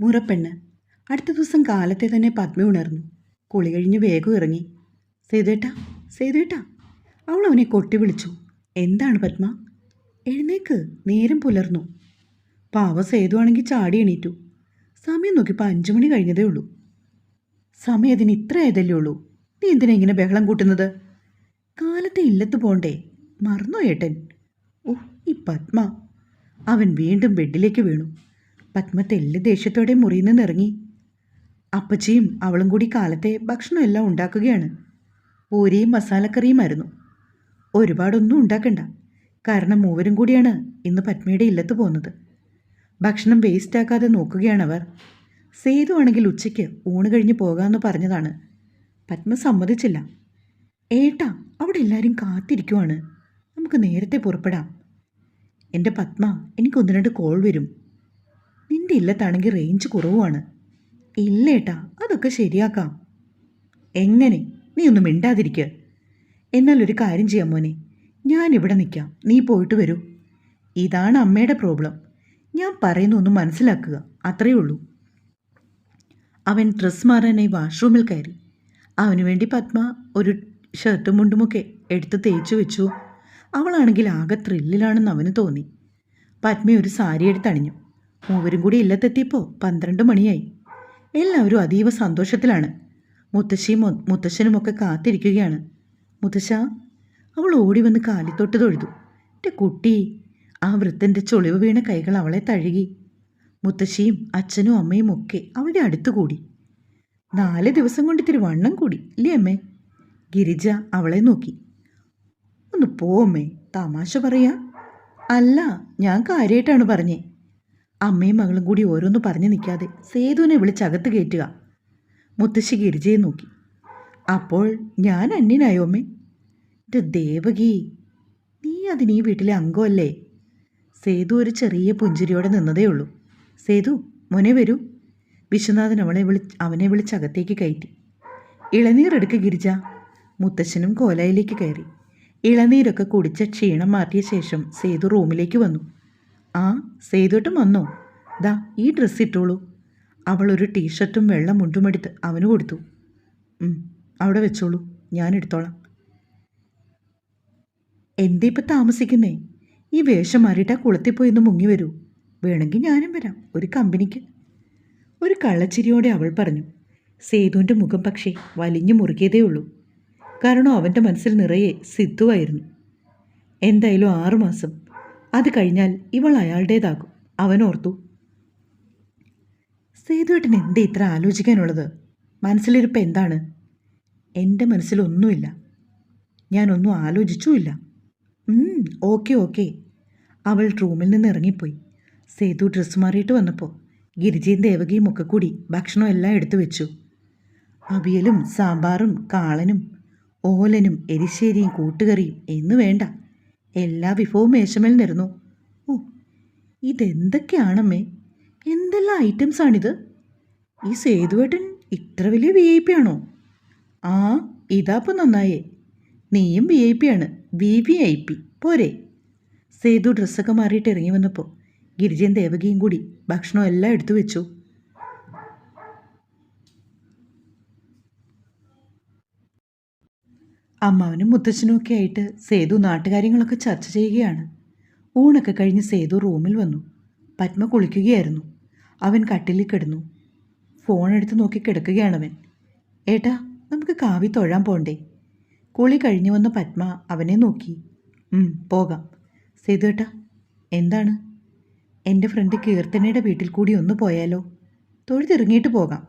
മുറപ്പെണ്ണ് അടുത്ത ദിവസം കാലത്തെ തന്നെ പത്മ ഉണർന്നു. കുളി കഴിഞ്ഞ് വേഗം ഇറങ്ങി. സേതുവേട്ടാ സേതുവേട്ടാ. അവൾ അവനെ കൊട്ടി വിളിച്ചു. എന്താണ് പത്മ? എഴുന്നേക്ക് നേരം പുലർന്നു. പാവ സേതുവാണെങ്കിൽ ചാടി എണീറ്റു. സമയം നോക്കിയപ്പോൾ അഞ്ചു മണി കഴിഞ്ഞതേ ഉള്ളൂ. സമയം അതിന് ഇത്ര ആയതല്ലേ ഉള്ളൂ. നീ എന്തിനാ ഇങ്ങനെ ബഹളം കൂട്ടുന്നത്? കാലത്തെ ഇല്ലത്ത് പോണ്ടേ. മറന്നോ ഏട്ടൻ? ഓ ഈ പത്മ. അവൻ വീണ്ടും ബെഡിലേക്ക് വീണു. പത്മ തെല്ല് ദേഷ്യത്തോടെ മുറിയിൽ നിന്നിറങ്ങി അപ്പച്ചിയും അവളും കൂടി കാലത്തെ ഭക്ഷണമെല്ലാം ഉണ്ടാക്കുകയാണ്. പൂരിയും മസാലക്കറിയുമായിരുന്നു ഒരുപാടൊന്നും ഉണ്ടാക്കണ്ട. കാരണം മൂവരും കൂടിയാണ് ഇന്ന് പത്മയുടെ ഇല്ലത്ത് പോകുന്നത്. ഭക്ഷണം വേസ്റ്റ് ആക്കാതെ നോക്കുകയാണവർ. സേതു ആണെങ്കിൽ ഉച്ചയ്ക്ക് ഊണ് കഴിഞ്ഞ് പോകാമെന്ന് പറഞ്ഞതാണ്. പത്മ സമ്മതിച്ചില്ല. ഏട്ടാ അവിടെ എല്ലാവരും കാത്തിരിക്കുവാണ്. നമുക്ക് നേരത്തെ പുറപ്പെടാം. എന്റെ പത്മ എനിക്ക് കോൾ വരും. നിന്റെ ഇല്ലത്താണെങ്കിൽ റേഞ്ച് കുറവുമാണ്. ഇല്ലേട്ടാ അതൊക്കെ ശരിയാക്കാം. എങ്ങനെ? നീ ഒന്നും മിണ്ടാതിരിക്ക. എന്നാൽ ഒരു കാര്യം ചെയ്യാം മോനെ. ഞാൻ ഇവിടെ നിൽക്കാം നീ പോയിട്ട് വരൂ. ഇതാണ് അമ്മയുടെ പ്രോബ്ലം ഞാൻ പറയുന്ന ഒന്ന് മനസ്സിലാക്കുക. അത്രയേ ഉള്ളൂ. അവൻ ഡ്രസ് മാറാനായി വാഷ്റൂമിൽ കയറി. അവനു വേണ്ടി പത്മ ഒരു ഷർട്ടും മുണ്ടുമൊക്കെ എടുത്ത് തേച്ചു വെച്ചു. അവളാണെങ്കിൽ ആകെ ത്രില്ലിലാണെന്ന് അവന് തോന്നി. പത്മ ഒരു സാരി എടുത്തണിഞ്ഞു. മൂവരും കൂടി ഇല്ലത്തെത്തിയപ്പോൾ പന്ത്രണ്ട് മണിയായി. എല്ലാവരും അതീവ സന്തോഷത്തിലാണ്. മുത്തശ്ശിയും മുത്തശ്ശനുമൊക്കെ കാത്തിരിക്കുകയാണ്. മുത്തശ്ശ അവൾ ഓടി വന്ന് കാലിത്തൊട്ട് തൊഴുതു. എന്റെ കുട്ടി ആ വൃത്തന്റെ ചൊളിവ് വീണ കൈകൾ അവളെ തഴുകി. മുത്തശ്ശിയും അച്ഛനും അമ്മയും ഒക്കെ അവളുടെ അടുത്ത് കൂടി. നാല് ദിവസം കൊണ്ട് ഇത്തിരി വണ്ണം കൂടി ഇല്ലേ അമ്മേ? ഗിരിജ അവളെ നോക്കി. ഒന്ന് പോ അമ്മേ തമാശ പറയാ. അല്ല ഞാൻ കാര്യമായിട്ടാണ് പറഞ്ഞേ. അമ്മയും മകളും കൂടി ഓരോന്ന് പറഞ്ഞു നിൽക്കാതെ സേതുവിനെ വിളിച്ചകത്ത് കയറ്റുക. മുത്തശ്ശി ഗിരിജയെ നോക്കി. അപ്പോൾ ഞാൻ അന്യനായോ അമ്മേ? എന്റെ ദേവകി നീ അതിന് ഈ വീട്ടിലെ അംഗമല്ലേ? സേതു ഒരു ചെറിയ പുഞ്ചിരിയോടെ നിന്നതേ ഉള്ളൂ. സേതു മോനെ വരൂ. വിശ്വനാഥൻ അവളെ വിളി അവനെ വിളിച്ചകത്തേക്ക് കയറ്റി. ഇളനീർ എടുക്ക ഗിരിജ. മുത്തശ്ശനും കോലായിലേക്ക് കയറി. ഇളനീരൊക്കെ കുടിച്ച ക്ഷീണം മാറ്റിയ ശേഷം സേതു റൂമിലേക്ക് വന്നു. ആ സേതുട്ടും വന്നോ? ദാ ഈ ഡ്രസ്സ് ഇട്ടോളൂ. അവൾ ഒരു ടീഷർട്ടും വെള്ള മുണ്ടുമെടുത്ത് അവന് കൊടുത്തു. അവിടെ വെച്ചോളൂ. ഞാൻ എടുത്തോളാം. എന്തേ ഇപ്പം താമസിക്കുന്നേ? ഈ വേഷം മാറിയിട്ട് ആ കുളത്തിൽ പോയി ഒന്ന് മുങ്ങി വരൂ. വേണമെങ്കിൽ ഞാനും വരാം ഒരു കമ്പനിക്ക്. ഒരു കള്ളച്ചിരിയോടെ അവൾ പറഞ്ഞു സേതുവിന്റെ മുഖം പക്ഷേ വലിഞ്ഞു മുറുകിയതേ ഉള്ളൂ. കാരണം അവന്റെ മനസ്സിൽ നിറയെ സിദ്ധുവായിരുന്നു. എന്തായാലും ആറുമാസം അത് കഴിഞ്ഞാൽ ഇവൾ അയാളുടേതാകും. അവനോർത്തു സേതുവേട്ടൻ എന്തേ ഇത്ര ആലോചിക്കാനുള്ളത്? മനസ്സിലിരിപ്പ് എന്താണ്? എന്റെ മനസ്സിലൊന്നുമില്ല ഞാനൊന്നും ആലോചിച്ചുമില്ല. Okay okay. അവൾ റൂമിൽ നിന്ന് ഇറങ്ങിപ്പോയി. സേതു ഡ്രസ്സ് മാറിയിട്ട് വന്നപ്പോൾ ഗിരിജയും ദേവകിയും ഒക്കെ കൂടി ഭക്ഷണം എല്ലാം എടുത്തു വെച്ചു. അവിയലും സാമ്പാറും കാളനും ഓലനും എരിശ്ശേരിയും കൂട്ടുകറിയും എന്ന് വേണ്ട. എല്ലാ വിഭവവും മേശമേൽ നിരുന്നു. ഓ ഇതെന്തൊക്കെയാണമ്മേ? എന്തെല്ലാം ഐറ്റംസ് ആണിത് ഈ സേതുവേട്ടൻ ഇത്ര വലിയ വി ഐ പി ആണോ? ആ ഇതാപ്പം നന്നായേ. നീയും വി ഐ പി ആണ്. വി വി ഐ പി പോരെ. സേതു ഡ്രസ്സൊക്കെ മാറിയിട്ട് ഇറങ്ങി വന്നപ്പോൾ ഗിരിജയും ദേവകിയും കൂടി ഭക്ഷണം എല്ലാം എടുത്തു വെച്ചു. അമ്മാവനും മുത്തച്ഛനും ഒക്കെ ആയിട്ട് സേതു നാട്ടുകാര്യങ്ങളൊക്കെ ചർച്ച ചെയ്യുകയാണ്. ഊണൊക്കെ കഴിഞ്ഞ് സേതു റൂമിൽ വന്നു. പത്മ കുളിക്കുകയായിരുന്നു. അവൻ കട്ടിലിൽ കിടന്നു. ഫോൺ എടുത്ത് നോക്കി കിടക്കുകയാണവൻ ഏട്ടാ നമുക്ക് കാവി തൊഴാൻ പോണ്ടേ? കുളി കഴിഞ്ഞു വന്ന പത്മ അവനെ നോക്കി. "ഉം, പോകാം. സേതു ഏട്ടാ എന്താണ്? എന്റെ ഫ്രണ്ട് കീർത്തനയുടെ വീട്ടിൽ കൂടി ഒന്ന് പോയാലോ. തൊഴുതിറങ്ങിയിട്ട് പോകാം.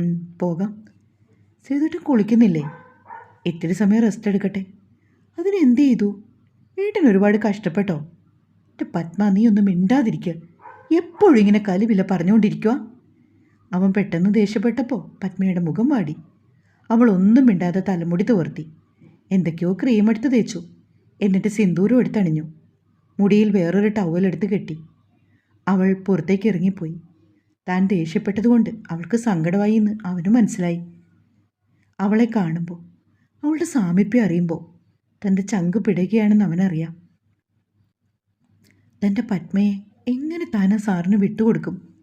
"ഉം, പോകാം. സേതുട്ടൻ കുളിക്കുന്നില്ലേ? ഇത്തിരി സമയം റെസ്റ്റ് എടുക്കട്ടെ? അതിന് എന്ത് ചെയ്തു? ഏട്ടൻ ഒരുപാട് കഷ്ടപ്പെട്ടോ? എന്റെ പത്മ നീ ഒന്നും മിണ്ടാതിരിക്കുക എപ്പോഴും ഇങ്ങനെ കലിവില പറഞ്ഞുകൊണ്ടിരിക്കുക അവൻ പെട്ടെന്ന് ദേഷ്യപ്പെട്ടപ്പോൾ പത്മയുടെ മുഖം വാടി. അവൾ ഒന്നും മിണ്ടാതെ തലമുടി തോർത്തി എന്തൊക്കെയോ ക്രീം എടുത്ത് തേച്ചു. എന്നിട്ട് സിന്ദൂരം എടുത്തണിഞ്ഞു മുടിയിൽ വേറൊരു ടവൽ എടുത്ത് കെട്ടി. അവൾ പുറത്തേക്ക് ഇറങ്ങിപ്പോയി. താൻ ദേഷ്യപ്പെട്ടതുകൊണ്ട് അവൾക്ക് സങ്കടമായി എന്ന് അവന് മനസ്സിലായി. അവളെ കാണുമ്പോൾ അവളുടെ സാമീപ്യം അറിയുമ്പോൾ തന്റെ ചങ്ക് പിടയുകയാണെന്ന് അവനറിയാം. തന്റെ പത്മയെ എങ്ങനെ താൻ ആ സാറിന് വിട്ടുകൊടുക്കും?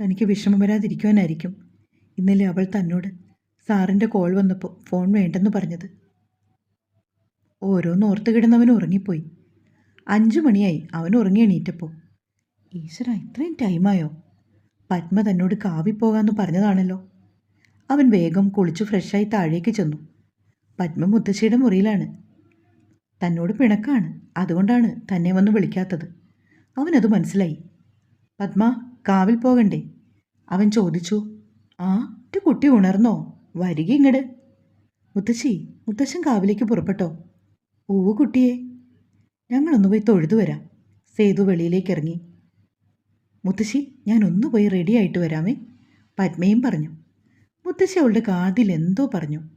തനിക്ക് വിഷമം വരാതിരിക്കുവാനായിരിക്കും ഇന്നലെ അവൾ തന്നോട് സാറിന്റെ കോൾ വന്നപ്പോൾ ഫോൺ വേണ്ടെന്ന് പറഞ്ഞത്. ഓരോന്ന് ഓർത്ത് കിടന്നവൻ ഉറങ്ങിപ്പോയി. അഞ്ചു മണിയായി അവൻ ഉറങ്ങി എണീറ്റപ്പോൾ ഈശ്വര ഇത്രയും ടൈമായോ? പത്മ തന്നോട് കാവിപ്പോകാമെന്ന് പറഞ്ഞതാണല്ലോ. അവൻ വേഗം കുളിച്ചു ഫ്രഷായി താഴേക്ക് ചെന്നു. പത്മ മുത്തശ്ശിയുടെ മുറിയിലാണ്. തന്നോട് പിണക്കാണ്. അതുകൊണ്ടാണ് തന്നെ വന്ന് വിളിക്കാത്തത്. അവനത് മനസ്സിലായി. പത്മ കാവിൽ പോകണ്ടേ? അവൻ ചോദിച്ചു. ആ എന്റെ കുട്ടി ഉണർന്നോ? വരിക ഇങ്ങട്. മുത്തശ്ശി മുത്തശ്ശൻ കാവിലേക്ക് പുറപ്പെട്ടോ? ഓ കുട്ടിയെ. ഞങ്ങളൊന്ന് പോയി തൊഴുതു വരാം. സേതു വെളിയിലേക്ക് ഇറങ്ങി. മുത്തശ്ശി ഞാൻ ഒന്ന് പോയി റെഡി ആയിട്ട് വരാമേ? പത്മയും പറഞ്ഞു. മുത്തശ്ശി അവളുടെ കാതിൽ എന്തോ പറഞ്ഞു.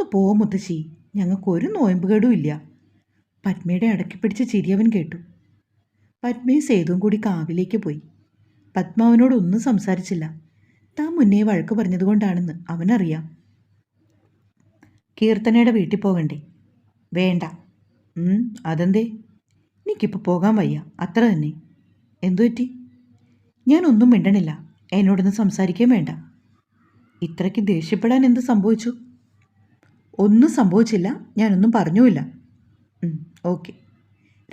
ഒന്ന് പോ മുത്തശ്ശി. ഞങ്ങൾക്കൊരു നോയമ്പുകേടും ഇല്ല. പത്മയുടെ അടക്കി പിടിച്ച ചിരിയവൻ കേട്ടു. പത്മയും സേതുവും കൂടി കാവിലേക്ക് പോയി. പത്മ അവനോടൊന്നും സംസാരിച്ചില്ല. താൻ മുന്നേ വഴക്ക് പറഞ്ഞതുകൊണ്ടാണെന്ന് അവനറിയാം. കീർത്തനയുടെ വീട്ടിൽ പോകണ്ടേ? വേണ്ട. അതെന്തേ? എനിക്കിപ്പോൾ പോകാൻ വയ്യ. അത്ര തന്നെ. എന്തു പറ്റി? ഞാനൊന്നും മിണ്ടണില്ല. എന്നോടൊന്നും സംസാരിക്കുകയും വേണ്ട. ഇത്രയ്ക്ക് ദേഷ്യപ്പെടാൻ എന്ത് സംഭവിച്ചു? ഒന്നും സംഭവിച്ചില്ല. ഞാനൊന്നും പറഞ്ഞുമില്ല. ഓക്കെ.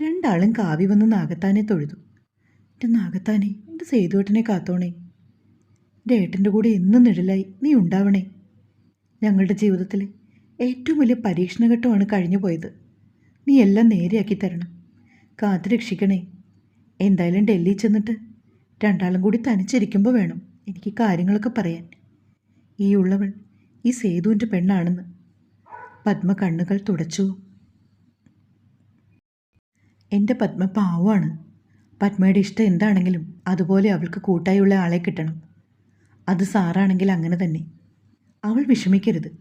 രണ്ടാളും കാവി വന്ന് നാഗത്താനെ തൊഴുതു. എന്റെ നാഗത്താനെ എന്റെ സേതുവേട്ടനെ കാത്തോണേ? എന്റെ ഏട്ടന്റെ കൂടെ എന്നും നിഴലായി. നീ ഉണ്ടാവണേ? ഞങ്ങളുടെ ജീവിതത്തിലെ ഏറ്റവും വലിയ പരീക്ഷണഘട്ടമാണ് കഴിഞ്ഞു പോയത്. നീ എല്ലാം നേരെയാക്കി തരണം. കാത്തു രക്ഷിക്കണേ. എന്തായാലും ഡൽഹി ചെന്നിട്ട് രണ്ടാളും കൂടി തനിച്ചിരിക്കുമ്പോൾ വേണം എനിക്ക് കാര്യങ്ങളൊക്കെ പറയാൻ. ഈ ഉള്ളവൾ ഈ സേതുവിന്റെ പെണ്ണാണെന്ന്. പത്മ കണ്ണുകൾ തുടച്ചു. എന്റെ പത്മ പാവമാണ് പത്മയുടെ ഇഷ്ടം എന്താണെങ്കിലും അതുപോലെ അവൾക്ക് കൂട്ടായുള്ള ആളെ കിട്ടണം. അത് സാറാണെങ്കിൽ അങ്ങനെ തന്നെ. അവൾ വിഷമിക്കരുത്.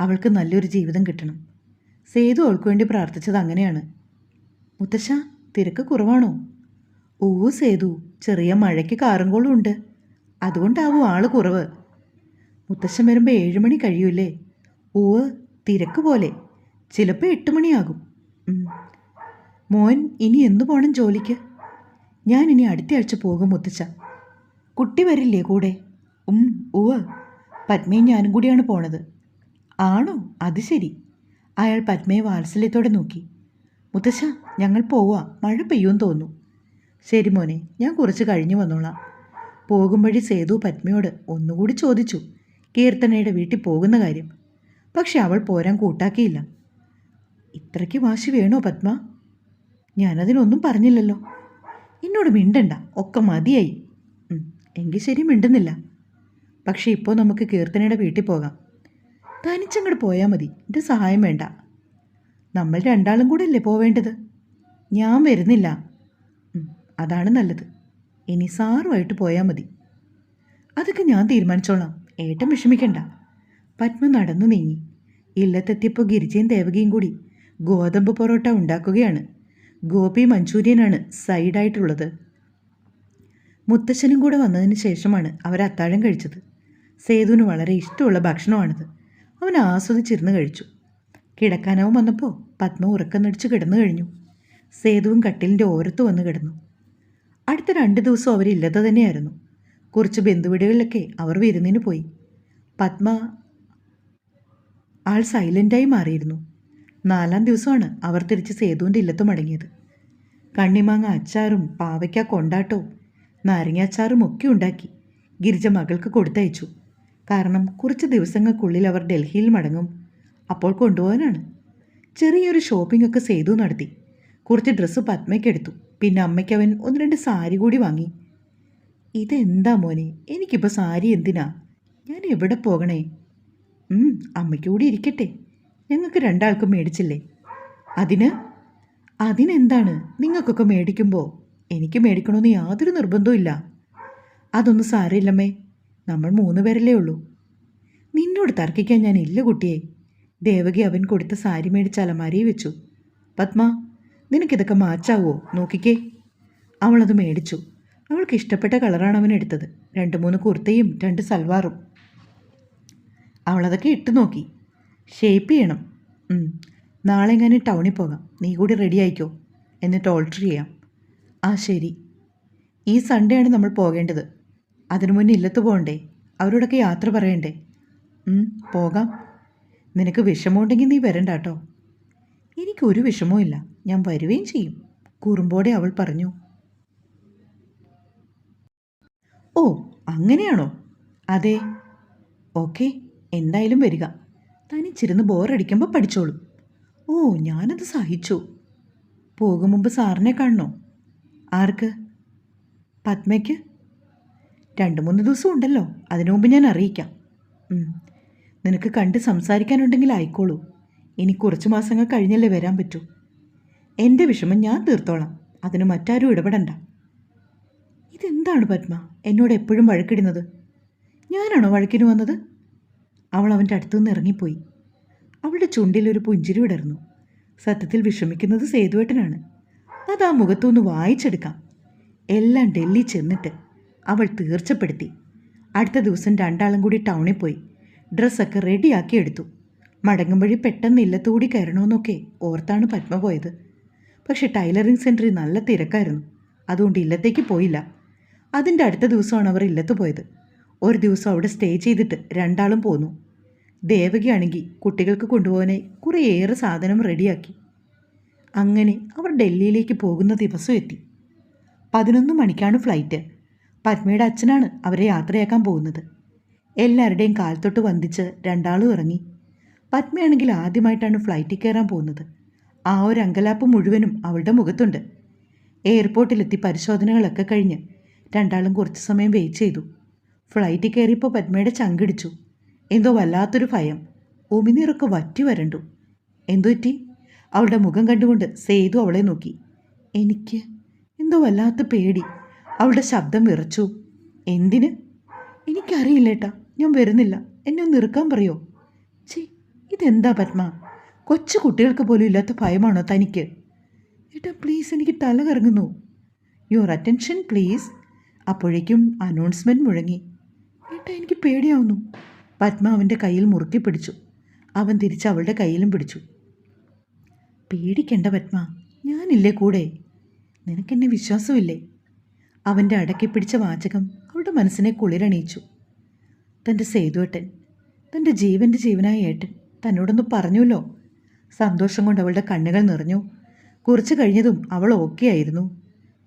അവൾക്ക് നല്ലൊരു ജീവിതം കിട്ടണം. സേതു അവൾക്ക് വേണ്ടി പ്രാർത്ഥിച്ചത് അങ്ങനെയാണ്. മുത്തശ്ശ തിരക്ക് കുറവാണോ? ഓ സേതു ചെറിയ മഴയ്ക്ക് കാറുംകോളും ഉണ്ട്. അതുകൊണ്ടാവും ആൾ കുറവ്. മുത്തശ്ശൻ വരുമ്പോൾ ഏഴുമണി കഴിയൂലേ ഓ തിരക്ക് പോലെ ചിലപ്പോൾ എട്ട് മണിയാകും. മോൻ ഇനി എന്തു പോണം ജോലിക്ക്? ഞാൻ ഇനി അടുത്ത ആഴ്ച പോകും മുത്തച്ഛ. കുട്ടി വരില്ലേ കൂടെ? ഉം ഉവ പത്മയും ഞാനും കൂടിയാണ് പോണത്. ആണോ? അത് ശരി. അയാൾ പത്മയെ വാത്സല്യത്തോടെ നോക്കി. മുത്തശ്ശ ഞങ്ങൾ പോവാ. മഴ പെയ്യുമെന്ന് തോന്നുന്നു. ശരി മോനെ ഞാൻ കുറച്ച് കഴിഞ്ഞു വന്നോളാം. പോകും വഴി സേതു പത്മയോട് ഒന്നുകൂടി ചോദിച്ചു. കീർത്തനയുടെ വീട്ടിൽ പോകുന്ന കാര്യം. പക്ഷെ അവൾ പോരാൻ കൂട്ടാക്കിയില്ല. ഇത്രയ്ക്ക് വാശി വേണോ പത്മ? ഞാനതിനൊന്നും പറഞ്ഞില്ലല്ലോ. എന്നോട് മിണ്ടണ്ട. ഒക്കെ മതിയായി. എങ്കിൽ ശരി മിണ്ടുന്നില്ല. പക്ഷേ ഇപ്പോൾ നമുക്ക് കീർത്തനയുടെ വീട്ടിൽ പോകാം. തനിച്ചങ്ങോട്ട് പോയാൽ മതി. എന്റെ സഹായം വേണ്ട. നമ്മൾ രണ്ടാളും കൂടെ അല്ലേ പോവേണ്ടത്? ഞാൻ വരുന്നില്ല. അതാണ് നല്ലത്. ഇനി സാറുമായിട്ട് പോയാൽ മതി. അതൊക്കെ ഞാൻ തീരുമാനിച്ചോളാം. ഏട്ടൻ വിഷമിക്കണ്ട. പത്മ നടന്നു നീങ്ങി. ഇല്ലത്തെത്തിയപ്പോൾ ഗിരിജയും ദേവകിയും കൂടി ഗോതമ്പ് പൊറോട്ട ഉണ്ടാക്കുകയാണ്. ഗോപി മഞ്ചൂരിയനാണ് സൈഡായിട്ടുള്ളത്. മുത്തശ്ശനും കൂടെ വന്നതിന് ശേഷമാണ് അവർ അത്താഴം കഴിച്ചത്. സേതുവിന് വളരെ ഇഷ്ടമുള്ള ഭക്ഷണമാണിത്. അവൻ ആസ്വദിച്ചിരുന്ന് കഴിച്ചു. കിടക്കാനാവും വന്നപ്പോൾ പത്മ ഉറക്കം നടിച്ച് കിടന്നു കഴിഞ്ഞു. സേതുവും കട്ടിലിന്റെ ഓരത്ത് വന്ന് കിടന്നു. അടുത്ത രണ്ട് ദിവസം അവരില്ലാതെ തന്നെയായിരുന്നു. കുറച്ച് ബന്ധുവീടുകളിലൊക്കെ അവർ വിരുന്നിന് പോയി. പത്മ ആൾ സൈലന്റായി മാറിയിരുന്നു. നാലാം ദിവസമാണ് അവർ തിരിച്ച് സേതുവിന്റെ ഇല്ലത്ത് മടങ്ങിയത്. കണ്ണിമാങ്ങ അച്ചാറും പാവയ്ക്ക കൊണ്ടാട്ടവും നാരങ്ങ അച്ചാറും ഒക്കെ ഉണ്ടാക്കി ഗിരിജ മകൾക്ക് കൊടുത്തയച്ചു. കാരണം കുറച്ച് ദിവസങ്ങൾക്കുള്ളിൽ അവർ ഡൽഹിയിൽ മടങ്ങും. അപ്പോൾ കൊണ്ടുപോകാനാണ്. ചെറിയൊരു ഷോപ്പിംഗ് ഒക്കെ സേതു നടത്തി. കുറച്ച് ഡ്രസ്സ് പത്മയ്ക്കെടുത്തു പിന്നെ അമ്മയ്ക്ക് അവൻ ഒന്ന് രണ്ട് സാരി കൂടി വാങ്ങി. ഇതെന്താ മോനെ? എനിക്കിപ്പോൾ സാരി എന്തിനാ? ഞാൻ എവിടെ പോകണേ? അമ്മയ്ക്ക് കൂടി ഇരിക്കട്ടെ. ഞങ്ങൾക്ക് രണ്ടാൾക്കും മേടിച്ചില്ലേ? അതിന്? അതിനെന്താണ്? നിങ്ങൾക്കൊക്കെ മേടിക്കുമ്പോൾ എനിക്ക് മേടിക്കണമെന്ന് യാതൊരു നിർബന്ധവും ഇല്ല. അതൊന്നും സാരമില്ലമ്മേ. നമ്മൾ മൂന്ന് പേരല്ലേ ഉള്ളൂ. നിന്നോട് തർക്കിക്കാൻ ഞാൻ ഇല്ല കുട്ടിയെ. ദേവകി അവൻ കൊടുത്ത സാരി മേടിച്ച് അലമാരി വെച്ചു. പത്മ നിനക്കിതൊക്കെ മാച്ചാവോ? നോക്കിക്കേ. അവളത് മേടിച്ചു. അവൾക്ക് ഇഷ്ടപ്പെട്ട കളറാണ് അവൻ എടുത്തത്. രണ്ട് മൂന്ന് കുർത്തയും രണ്ട് സൽവാറും. അവളതൊക്കെ ഇട്ട് നോക്കി. ഷേപ്പ് ചെയ്യണം. നാളെ എങ്ങനെ ടൗണിൽ പോകാം. നീ കൂടി റെഡി ആയിക്കോ? എന്നിട്ട് ഓൾട്ടർ ചെയ്യാം. ആ ശരി. ഈ സൺഡേ ആണ് നമ്മൾ പോകേണ്ടത്. അതിനു മുന്നേ ഇല്ലത്ത് പോകണ്ടേ? അവരോടൊക്കെ യാത്ര പറയണ്ടേ? പോകാം. നിനക്ക് വിഷമമുണ്ടെങ്കിൽ നീ വരണ്ട കേട്ടോ എനിക്കൊരു വിഷമവും ഞാൻ വരുകയും ചെയ്യും. കുറുമ്പോടെ അവൾ പറഞ്ഞു. ഓ അങ്ങനെയാണോ? അതെ. ഓക്കെ. എന്തായാലും വരിക. തനിച്ചിരുന്ന് ബോറടിക്കുമ്പോൾ പഠിച്ചോളൂ. ഓ ഞാനത് സഹിച്ചു. പോകും മുമ്പ് സാറിനെ കാണണോ? ആർക്ക്? പത്മയ്ക്ക്? രണ്ട് മൂന്ന് ദിവസം ഉണ്ടല്ലോ. അതിനു മുമ്പ് ഞാൻ അറിയിക്കാം. നിനക്ക് കണ്ട് സംസാരിക്കാനുണ്ടെങ്കിൽ ആയിക്കോളൂ. ഇനി കുറച്ച് മാസങ്ങൾ കഴിഞ്ഞല്ലേ വരാൻ പറ്റൂ. എന്റെ വിഷമം ഞാൻ തീർത്തോളാം. അതിന് മറ്റാരും ഇടപെടണ്ട. ഇതെന്താണ് പത്മ? എന്നോട് എപ്പോഴും വഴക്കിടുന്നത്. ഞാനാണോ വഴക്കിന് വന്നത്? അവൾ അവന്റെ അടുത്തുനിന്ന് ഇറങ്ങിപ്പോയി. അവളുടെ ചുണ്ടിൽ ഒരു പുഞ്ചിരി വിടർന്നു. സത്യത്തിൽ വിഷമിക്കുന്നത് സേതുവേട്ടനാണ്. അത് ആ മുഖത്തുനിന്ന് വായിച്ചെടുക്കാം. എല്ലാം ഡൽഹി ചെന്നിട്ട് അവൾ തീർച്ചപ്പെടുത്തി. അടുത്ത ദിവസം രണ്ടാളും കൂടി ടൗണിൽ പോയി. ഡ്രസ്സൊക്കെ റെഡിയാക്കി എടുത്തു. മടങ്ങും വഴി പെട്ടെന്ന് ഇല്ലത്തുകൂടി കയറണമെന്നൊക്കെ ഓർത്താണ് പത്മ പോയത്. പക്ഷേ ടൈലറിംഗ് സെന്ററിൽ നല്ല തിരക്കായിരുന്നു. അതുകൊണ്ട് ഇല്ലത്തേക്ക് പോയില്ല. അതിന്റെ അടുത്ത ദിവസമാണ് അവർ ഇല്ലത്ത് പോയത്. ഒരു ദിവസം അവിടെ സ്റ്റേ ചെയ്തിട്ട് രണ്ടാളും പോന്നു. ദേവകിയാണെങ്കിൽ കുട്ടികൾക്ക് കൊണ്ടുപോകാനായി കുറേയേറെ സാധനം റെഡിയാക്കി അങ്ങനെ അവർ ഡൽഹിയിലേക്ക് പോകുന്ന ദിവസം എത്തി. പതിനൊന്ന് മണിക്കാണ് ഫ്ലൈറ്റ് പത്മയുടെ അച്ഛനാണ് അവരെ യാത്രയാക്കാൻ പോകുന്നത്. എല്ലാവരുടെയും കാൽത്തൊട്ട് വന്ദിച്ച് രണ്ടാളും ഇറങ്ങി. പത്മയാണെങ്കിൽ ആദ്യമായിട്ടാണ് ഫ്ലൈറ്റിൽ കയറാൻ പോകുന്നത്. ആ ഒരു അങ്കലാപ്പ് മുഴുവനും അവളുടെ മുഖത്തുണ്ട്. എയർപോർട്ടിലെത്തി പരിശോധനകളൊക്കെ കഴിഞ്ഞ് രണ്ടാളും കുറച്ച് സമയം വെയിറ്റ് ചെയ്തു. ഫ്ലൈറ്റിൽ കയറിയപ്പോൾ പത്മയുടെ ചങ്കിടിച്ചു. എന്തോ വല്ലാത്തൊരു ഭയം. ഉമിനീറൊക്കെ വറ്റി വരണ്ടു. എന്തോ അവളുടെ മുഖം കണ്ടുകൊണ്ട് സേതു അവളെ നോക്കി. എനിക്ക് എന്തോ വല്ലാത്ത പേടി. അവളുടെ ശബ്ദം വിറച്ചു. എന്തിന്? എനിക്കറിയില്ലേട്ടാ. ഞാൻ വരുന്നില്ല. എന്നെ ഒന്ന് ഇറുക്കാൻ പറയോ? ചേ ഇതെന്താ പത്മ? കൊച്ചു കുട്ടികൾക്ക് പോലും ഇല്ലാത്ത ഭയമാണോ തനിക്ക്? ഏട്ടാ പ്ലീസ് എനിക്ക് തല കറങ്ങുന്നു യുവർ അറ്റൻഷൻ പ്ലീസ്. അപ്പോഴേക്കും അനൗൺസ്മെന്റ് മുഴങ്ങി. ഏട്ടാ എനിക്ക് പേടിയാവുന്നു. പത്മ അവന്റെ കയ്യിൽ മുറുക്കി പിടിച്ചു. അവൻ തിരിച്ച് അവളുടെ കയ്യിലും പിടിച്ചു. പേടിക്കണ്ട പത്മ ഞാനില്ലേ കൂടെ? നിനക്കെന്നെ വിശ്വാസമില്ലേ? അവന്റെ അടക്കി പിടിച്ച വാചകം അവളുടെ മനസ്സിനെ കുളിരണിയിച്ചു. തന്റെ സേതുവേട്ടൻ തന്റെ ജീവന്റെ ജീവനായ ഏട്ടൻ തന്നോടൊന്ന് പറഞ്ഞുല്ലോ സന്തോഷം കൊണ്ട് അവളുടെ കണ്ണുകൾ നിറഞ്ഞു. കുറച്ച് കഴിഞ്ഞതും അവൾ ഓക്കെ ആയിരുന്നു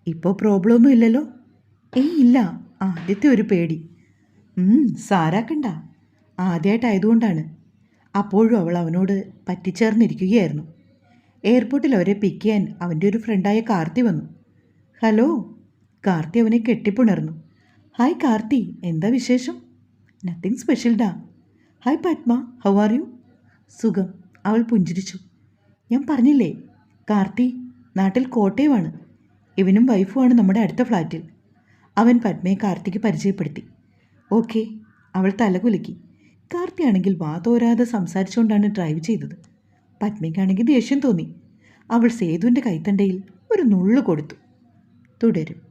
ഇപ്പോൾ പ്രോബ്ലമൊന്നും ഇല്ലല്ലോ? ഏയ് ഇല്ല ആദ്യത്തെ ഒരു പേടി. സാരാക്കണ്ട ആദ്യമായിട്ടായതുകൊണ്ടാണ് അപ്പോഴും അവൾ അവനോട് പറ്റിച്ചേർന്നിരിക്കുകയായിരുന്നു. എയർപോർട്ടിൽ അവരെ പിക്ക് ചെയ്യാൻ അവന്റെ ഒരു ഫ്രണ്ടായ കാർത്തി വന്നു. ഹലോ കാർത്തി അവനെ കെട്ടിപ്പുണർന്നു. ഹായ് കാർത്തി എന്താ വിശേഷം? നത്തിങ് സ്പെഷ്യൽ ഡാ. Hi Padma how are you സുഖം അവൾ പുഞ്ചിരിച്ചു. ഞാൻ പറഞ്ഞില്ലേ കാർത്തി നാട്ടിൽ കോട്ടയമാണ് ഇവനും വൈഫുമാണ് നമ്മുടെ അടുത്ത ഫ്ലാറ്റിൽ. അവൻ പത്മയെ കാർത്തിക്ക് പരിചയപ്പെടുത്തി. ഓക്കെ അവൾ തലകുലുക്കി കാർത്തിയാണെങ്കിൽ വാ തോരാതെ സംസാരിച്ചുകൊണ്ടാണ് ഡ്രൈവ് ചെയ്തത്. പത്മിക്കാണെങ്കിൽ ദേഷ്യം തോന്നി. അവൾ സേതുവിന്റെ കൈത്തണ്ടയിൽ ഒരു നുള്ളു കൊടുത്തു. തുടരും.